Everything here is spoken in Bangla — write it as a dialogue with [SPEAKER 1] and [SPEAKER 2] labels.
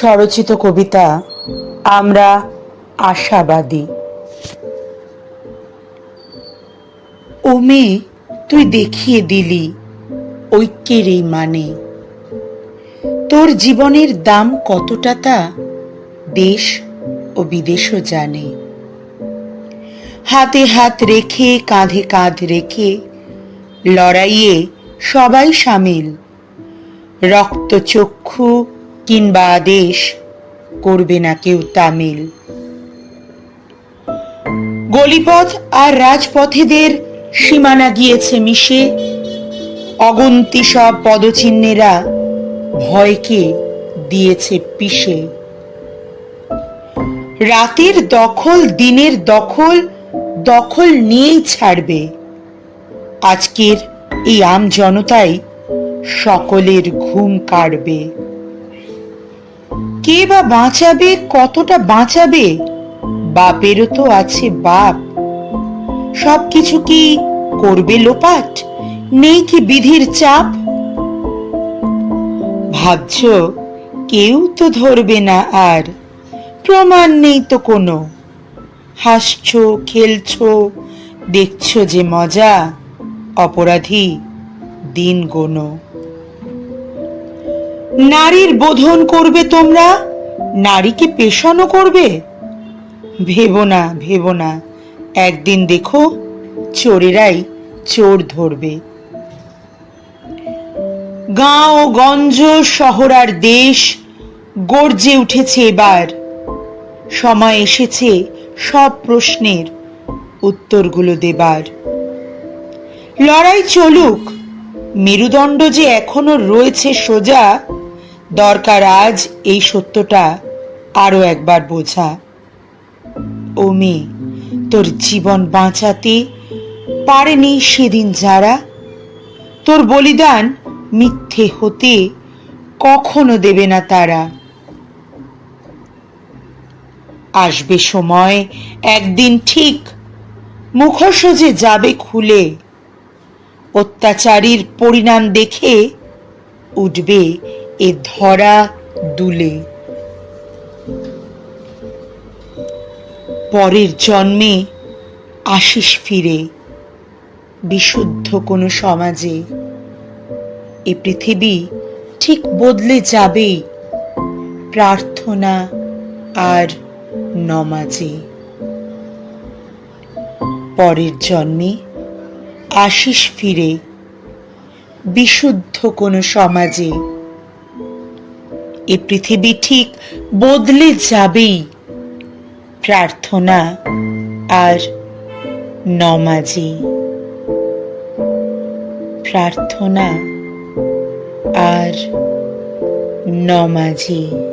[SPEAKER 1] স্বরচিত কবিতা আমরা আশাবাদী। ও মেয়ে তুই দেখিয়ে দিলি ঐক্যের এই মানে। তোর জীবনের দাম কতটা তা দেশ ও বিদেশও জানে। হাতে হাত রেখে, কাঁধে কাঁধ রেখে লড়াইয়ে সবাই সামিল। রক্তচক্ষু কিংবা আদেশ করবে না কেউ তামিল। গলিপথ আর রাজপথেদের সীমানা গিয়েছে মিশে। অগন্তি সব পদচিহ্নেরা ভয়কে দিয়েছে পিষে। রাতের দখল, দিনের দখল দখল নিয়েই ছাড়বে। আজকের এই আম জনতাই সকলের ঘুম কাড়বে। কে বা বাঁচাবে? কতটা বাঁচাবে? বাপেরও তো আছে বাপ। সব কিছু কি করবে লোপাট? নেই কি বিধির চাপ? ভাবছ, কেউ তো ধরবে না আর। প্রমাণ নেই তো কোনো। হাসছো, খেলছো, দেখছ যে মজা। অপরাধী দিন গোনো নারীর বোধন করবে তোমরা? নারীকে পেশানো করবে? ভেবো না ভেবো না। একদিন দেখো, চোরেরাই চোর ধরবে। গাঁও গঞ্জ শহর আর দেশ গর্জে উঠেছে এবার। সময় এসেছে সব প্রশ্নের উত্তরগুলো দেবার। লড়াই চলুক, মেরুদণ্ড যে এখনও রয়েছে সোজা দরকার আজ এই সত্যটা আরও একবার বোঝা। ও মেয়ে তোর জীবন বাঁচাতে পারেনি সেদিন যারা। তোর বলিদান মিথ্যে হতে কখনো দেবে না তারা। আসবে সময়, একদিন ঠিক মুখোশ যে যাবে খুলে। অত্যাচারীর পরিণাম দেখে উঠবে এ ধরা দুলে। পরের জন্মে আসিস ফিরে। বিশুদ্ধ কোনো সমাজে। এ পৃথিবী ঠিক বদলে যাবেই প্রার্থনা আর নমাজে। পরের জন্মে আসিস ফিরে। বিশুদ্ধ কোনো সমাজে। এ পৃথিবী ঠিক বদলে যাবেই। প্রার্থনা আর নমাজি। প্রার্থনা আর নমাজে।